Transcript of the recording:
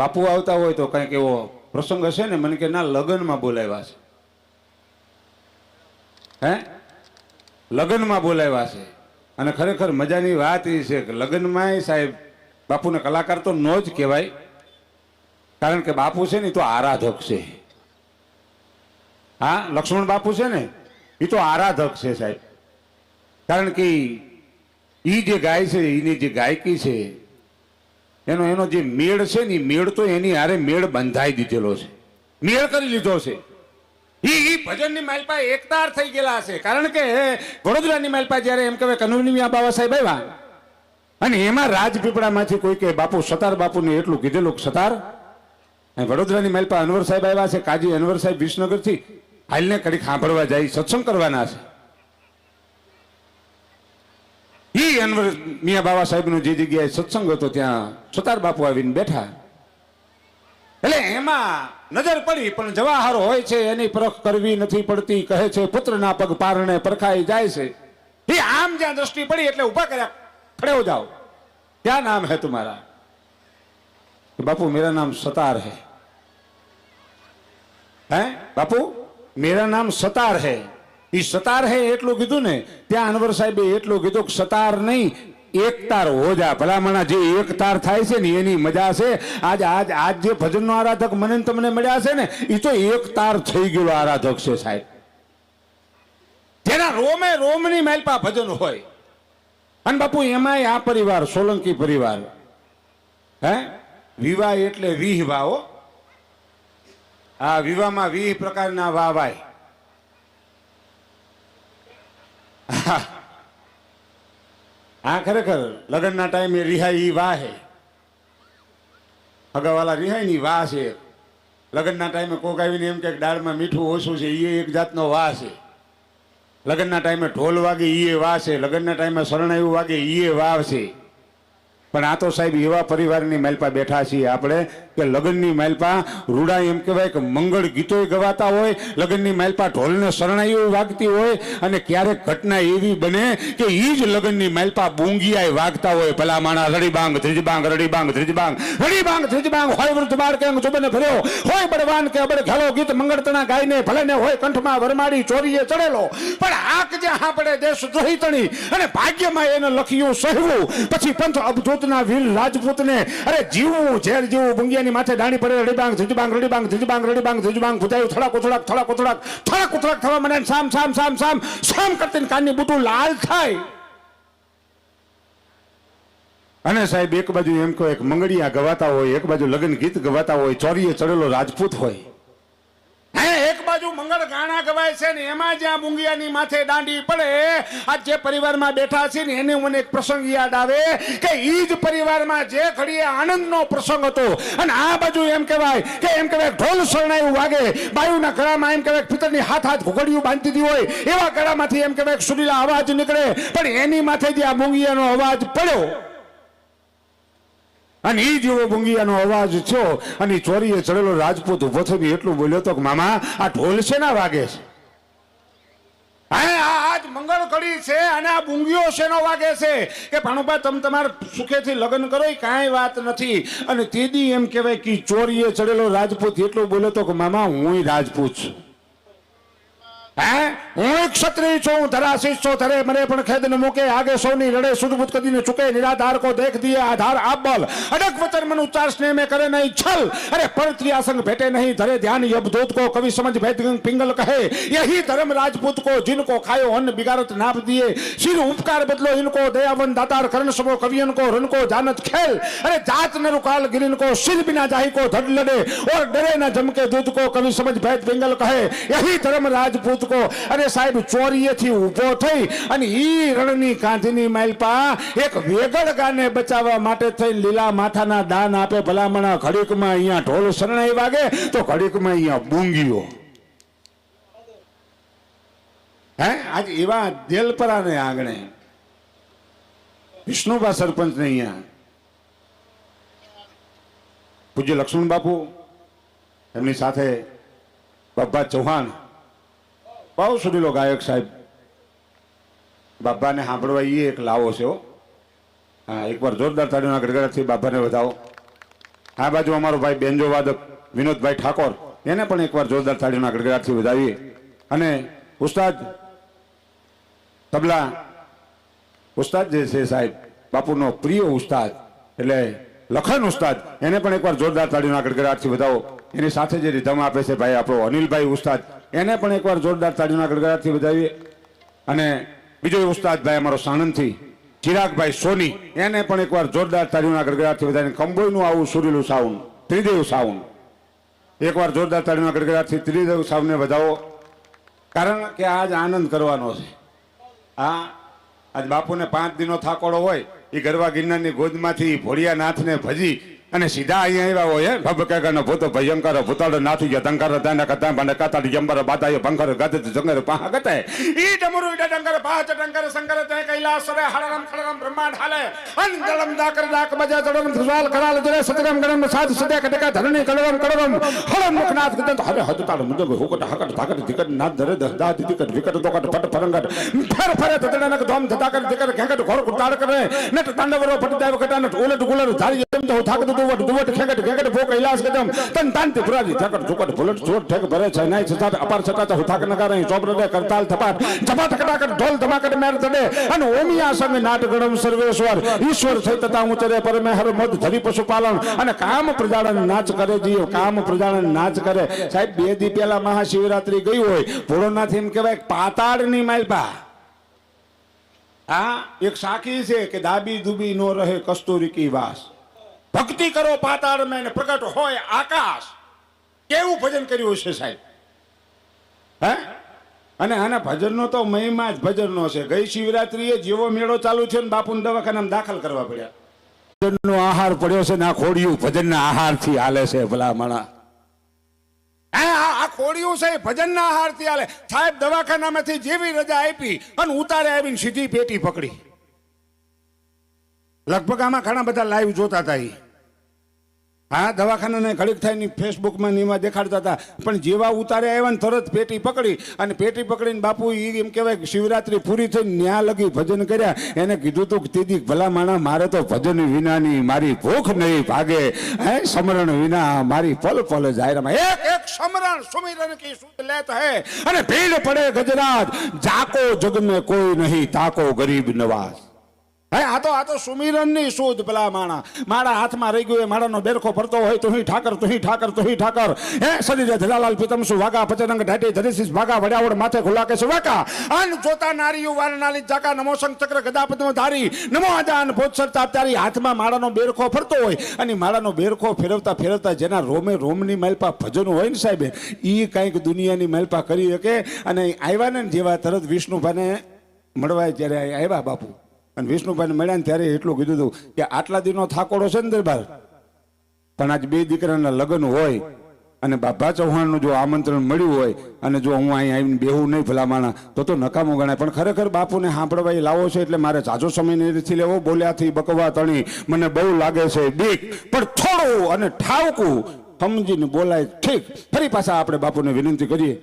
બાપુ આવતા હોય તો કંઈક એવો પ્રસંગ હશે ને, મને કે ના, લગ્નમાં બોલાવ્યા છે. હે? લગ્નમાં બોલાવ્યા છે. અને ખરેખર મજાની વાત એ છે કે લગ્નમાંય સાહેબ, બાપુને કલાકાર તો નો જ કહેવાય. કારણ કે બાપુ છે ને એ તો આરાધક છે. હા, લક્ષ્મણ બાપુ છે ને, એ તો આરાધક છે સાહેબ. કારણ કે એ જે ગાય છે એની જે ગાયકી છે એનો એનો જે મેળ છે ને મેળ તો એની હારે મેળ બંધાઈ દીધેલો છે. મેળ કરી લીધો છે. એ એ ભજનની માલપા એકતાર થઈ ગયેલા હશે. કારણ કે વડોદરાની માલપા જ્યારે એમ કહેવાય કનુની બાબા સાહેબ આવ્યા, અને એમાં રાજપીપળામાંથી કોઈ કે બાપુ સતાર બાપુને એટલું કીધેલું કે સતાર વડોદરાની માલપા અનવર સાહેબ આવ્યા છે, કાજી અનવર સાહેબ વિસનગરથી, હાલને કડી સાંભળવા જાય, સત્સંગ કરવાના છે. અનવર મિયા બાબા સાહેબનો જે જગ્યાએ સત્સંગ હતો ત્યાં સુતાર બાપુ આવીને બેઠા. એટલે એમાં નજર પડી, પણ જવાહર હોય છે, એની પરખ કરવી નથી પડતી. કહે છે, પુત્રના પગ પારણે પરખાઈ જાય છે. એ આમ જ્યાં દ્રષ્ટિ પડી એટલે ઊભા કર્યા. ખડેવ જાઓ. ક્યાં નામ હે તુમારા? બાપુ, મેરા નામ સતાર હે. હે બાપુ, મેરા નામ સતાર હે. એ સતાર હે એટલું કીધું ને, ત્યાં અનવર સાહેબે એટલું કીધું કે સતાર નહીં, એક તાર હો જા. ભલામણા જે એક તાર થાય છે ને એની મજા છે. આજ આજ આજ જે ભજનનો આરાધક મને તમને મળ્યા છે ને એ તો એક તાર થઈ ગયેલો આરાધક છે સાહેબ. જેના રોમે રોમની મેલપા ભજન હોય. અને બાપુ એમાંય આ પરિવાર, સોલંકી પરિવાર. હે? વિવાહ એટલે વીહ વાવો. આ વિવાહમાં વીહ પ્રકારના વાહ વાય આ ખરેખર, લગ્નના ટાઈમે રિહાઈ વાહ હે. અગાવાલા રિહાઈની વાહ છે. લગ્નના ટાઈમે કોક આવીને એમ કે દાળમાં મીઠું ઓછું છે એ એક જાતનો વાહ છે. લગ્નના ટાઈમે ઢોલ વાગે એ વાહ છે. લગ્નના ટાઈમે શરણાયું વાગે એ વાહ છે. પણ આ તો સાહેબ એવા પરિવારની માલપા બેઠા છીએ આપણે કે લગ્નની માલપા રૂડા એમ કહેવાય કે મંગળ ગીતો ગવાતા હોય, લગ્નની માલપા ઢોલને શરણાઈઓ વાગતી હોય અને ક્યારેક ઘટના એવી બને કે એ જ લગ્નની માલપા બૂંગિયાએ વાગતા હોય. ભલા માણા રડીબાંગ ત્રીજબાંગ રડીબાંગ ત્રીજબાંગ રડીબાંગ ત્રીજબાંગ હોય વૃદ્ધ બાળ કે ચુબને ફર્યો. હોય બળવાન કે અબડ ઘેલો ગીત મંગળતણા ગાઈને ભલે હોય કંઠમાં વરમાડી ચોરીએ ચડેલો. પણ આક જે આપણે દેશ દ્રોહી તણી અને ભાગ્યમાં એને લખ્યું સહેવું પછી પંથ અબજોતના વીર રાજપૂતને, અરે જીવવું ઝેર જીવવું bungiયાની માથે દાણી પડે રડીબાંગ ઝુજબાંગ રડીબાંગ ઝુજબાંગ રડીબાંગ ઝુજબાંગ ભૂજાયું થોડાક ઉથડાક થોડાક ઉથડાક થોડાક ઉથડાક થવા મને સામ સામ સામ સામ સામ કરતી કાનની બુટું લાલ થાય. અને સાહેબ, એક બાજુ એમ કહો, એક મંગળિયા ગવાતા હોય, એક બાજુ લગ્ન ગીત ગવાતા હોય, ચોરીએ ચડેલો રાજપૂત હોય. ગવાય છે ને, એમાં જ્યાં બુંગિયાની માથે દાંડી પડે. આજ જે પરિવારમાં બેઠા છે ને, એને મને એક પ્રસંગ યાદ આવે કે ઈ જ પરિવારમાં જે ઘડીએ આનંદનો પ્રસંગ હતો. અને આ બાજુ એમ કહેવાય કે એમ કહેવાય ઢોલ શરણાયું વાગે. બાયુના ગળામાં એમ કહેવાય પિતરની હાથ હાથ ઘોઘડિયું બાંધતી હોય. એવા ગળામાંથી એમ કહેવાય સુરીલા અવાજ નીકળે. પણ એની માથે જે આ બુંગિયાનો અવાજ પડ્યો. અને એ જેવો ભૂંગિયાનો અવાજ થયો. અને ચોરીએ ચડેલો રાજપૂત ઊભો થઈને એટલું બોલ્યો તો કે, મામા, આ ઢોલ છે ના વાગે છે? આજ મંગળ ઘડી છે અને આ બુંગીઓ શેનો વાગે છે? કે ભાણુભા, તમે તમારા સુખેથી લગ્ન કરો એ કાંઈ વાત નથી. અને તેદી એમ કહેવાય કે ચોરીએ ચડેલો રાજપૂત એટલું બોલ્યો તો મામા, હું રાજપૂત છું. હે હું એક ક્ષત્રિય છું ધરાશીષ છો ધરે મરે પણ ખેદ ન મૂકે આગે સૌની રડે સુદબુદ કદીને ચૂકે નિરાધાર કો દેખ દિયે આધાર આબલ અડક વચન મન ઉચ્ચાર સ્નેહ में करे नहीं छल अरे पर त्रियासंग भेटे नहीं धरे ध्यान यबदूत को कवि समझ भेद पिंगल कहे यही धर्म राजपूत को जिनको खायो अन्न बिगारत नाप दिए सिर उपकार बदलो इनको दयावन दातार करण सबो कवियन को रन को जानत खेल अरे जात न रुकाल गिरिन को सिर बिना जाही को धड़ लड़े और डरे न जम के दूध को कवि समझ भेद पिंगल कहे यही धर्म રાજપૂત કો અરે સાહેબ, ચોરીએથી ઊભો થઈ અને ઈ રણની કાંધીની માલપા એક વેગળ ગાને બચાવવા માટે થઈ લીલા માથાના દાન આપે. ભલામણા ઘડીકમાં અહીંયા ઢોલ શરણાઈ વાગે તો ઘડીકમાં અહીંયા બૂંગીઓ. હે? આજ એવા દેલપરાને આંગણે. વિષ્ણુબા સરપંચ ને અહીંયા. પૂજ્ય લક્ષ્મણ બાપુ, એમની સાથે બાબા ચૌહાણ બહુ સુનીલો ગાયક સાહેબ. બાબાને સાંભળવા એ એક લાવો છે હો, એકવાર જોરદાર તાળીઓના ગડગડાટથી બાબાને વધાવો. આ બાજુ અમારો ભાઈ બેન્જો વાદક, વિનોદભાઈ ઠાકોર, એને પણ એકવાર જોરદાર તાળીઓના ગડગડાટથી વધાવીએ. અને ઉસ્તાદ, તબલા, ઉસ્તાદ જે છે સાહેબ, બાપુનો પ્રિય ઉસ્તાદ, એટલે લખન ઉસ્તાદ, એને પણ એકવાર જોરદાર તાળીઓના ગડગડાટથી વધાવો. એની સાથે જે રીધમ આપે છે ભાઈ, આપણો અનિલભાઈ ઉસ્તાદ એને પણ એકવાર જોરદાર તાળીઓના ગડગડાટથી વધાવીએ. અને બીજો ઉસ્તાદભાઈ અમારો સાણંદથી, ચિરાગભાઈ સોની, એને પણ એકવાર જોરદાર તાળીઓના ગડગડાટથી વધાવીને કંબોઈનું આવું સુરીલું સાઉન્ડ ત્રિદેવ સાઉન્ડ એકવાર જોરદાર તાળીઓના ગડગડાટથી ત્રિદેવ સાઉન્ડને વધાવો. કારણ કે આજ આનંદ કરવાનો છે. આ આજ બાપુને પાંચ દિનો થાકોડો હોય એ ગરવા ગિરનારની ગોદમાંથી ભોળિયા નાથને ભજી અને સીધા અહીંયા આવ્યા હોય ભબકાનો ભૂતો ભયંકર ભૂતાડો નાથી જંકર તાના કતા બને કતા જંબર બાદાય ભંકર ગદ, જંગર, પાહ, ગતે. ઈ ડમરુ ઈડા ડંગર પાહ ચટંકર સંગર, તે, કૈલાસ રે હરરમ ખડરમ બ્રહ્માંડ, હાલે. અન, ગળમ, દાકર, દાક, બજે જડમ ધ્રુવાલ કરાલ જરે, સતગમ, ગણમ, સાધ સદે કટકા, ધરણી કડરમ કડરમ હળમ, મુખનાથ, ગદંત, હરે, હદ, તાળ મુદ હુકટ, હકટ, ધાકટ, ધીકટ નાદ ધરે દહદા દિકટ વિકટ, દોકટ ફટ ફરંગટ ફર, ફરે તદડનક ધોમ, ધતાકર, ધીકટ ઘેકટ ઘોર, કુટાળ કરે. નટ, તાંડવરો ફટદાવ કટાનટ ઉલટ ગુલર ધારી જમ તો થાકત દુવટ દુવટ ખેગટ ખેગટ ભો કૈલાસ કદમ તન તાંતિ પુરાજી થાકટ ઝુકટ ભુલટ છોટ ઠેક ભરે છે. નાય છતા અપાર છતા તો હુથાક નગા રહી ચોપર દે કરતાલ થપાટ જપાટ કટાકટ ઢોલ ધમાકટ મેર તડે અને ઓમિયા સંગ નાટ ગણમ સર્વેશ્વર. ઈશ્વર છે તથા ઉચરે પરમે હર મધ ધરી પશુપાલન. અને કામ પ્રજાળન નાચ કરે જીવ. કામ પ્રજાળન નાચ કરે. સાહેબ, બે દી પહેલા મહાશિવરાત્રી ગઈ હોય. ભોળોનાથ એમ કહેવાય પાતાળની માલપા. આ એક સાખી છે કે દાબી દુબી નો રહે કસ્તુરી કી વાસ. ભક્તિ કરો પાતાળ મેં ને પ્રગટ હોય આકાશ. કેવું ભજન કર્યું છે સાહેબ? હે? અને આના ભજનનો તો મહિમા જ ભજનનો છે. ગઈ શિવરાત્રીએ જેવો મેળો ચાલુ છે ને બાપુને દવાખાનામાં દાખલ કરવા પડ્યા. ભજનનો આહાર પડ્યો છે ને આ ખોડિયું ભજનના આહારથી હાલે છે ભલા માણા આ ખોડિયું છે ભજનના આહારથી હાલે. સાહેબ, દવાખાનામાંથી જેવી રજા આપી અને ઉતારે આવીને સીધી પેટી પકડી. લગભગ આમાં ઘણા બધા લાઈવ જોતા હતા એ. હા, દવાખાનાને ઘડીક થાયની ફેસબુકમાં ને એમાં દેખાડતા હતા. પણ જેવા ઉતારે આવ્યા ને તરત પેટી પકડી અને પેટી પકડીને બાપુ એ એમ કહેવાય કે શિવરાત્રી પૂરી થઈને ન્યા લગી ભજન કર્યા. એને કીધું તું દીદી, ભલા માણા, મારે તો ભજન વિનાની મારી ભૂખ નહીં ભાગે. હે, સમરણ વિના મારી પલ પલ જાહેરમાં. એક એક સમરણ સુમિરન કી સુત લેત હે. અને ભીડ પડે ગજરાજ. જાકો જગ में કોઈ નહીં, તાકો ગરીબ નવાજ. હે, આ તો આ તો સુમિરનની શોધ પેલા માણા. મારા હાથમાં રહી ગયું એ માળાનો બેરખો ફરતો હોય તું ઠાકર તું ઠાકર તું ઠાકર. હે, શરીરે ધલાલાલ પિતમ સુ વાગા પચરંગ ઢાટી ધરીસીસ ભાગા વડાવડ, માથે ખુલ્લા કે વાકા અન જોતા નારીઓ વારનાલી જાકા, નમો શંખ ચક્ર ગદા પદ્મ ધારી, નમો આદાન ભોજસર તારી હાથમાં માળાનો બેરખો ફરતો હોય અને માળાનો બેરખો ફેરવતા ફેરવતા જેના રોમે રોમની માલપા ભજન હોય ને સાહેબ એ કાંઈક દુનિયાની માલપા કરી શકે અને આવ્યા ને જેવા તરત વિષ્ણુભાને મળવાય જ્યારે આવ્યા બાપુ. અને વિષ્ણુભાઈને મળ્યા ને ત્યારે એટલું કીધું હતું કે આટલા દિનો થાકોડો છે ને દરબાર. પણ આજ બે દીકરાના લગ્ન હોય અને બાબા ચૌહાણનું જો આમંત્રણ મળ્યું હોય અને જો હું અહીં આવીને બેહું નહીં ભલામાણા, તો તો નકામું ગણાય. પણ ખરેખર બાપુને સાંભળવા એ લાવો છે એટલે મારે ઝાઝો સમય નથી લેવો. બોલ્યાથી બકવા તણી, મને બહુ લાગે છે બીક પણ થોડું અને ઠાવકું, સમજીને બોલાય ઠીક. ફરી પાછા આપણે બાપુને વિનંતી કરીએ.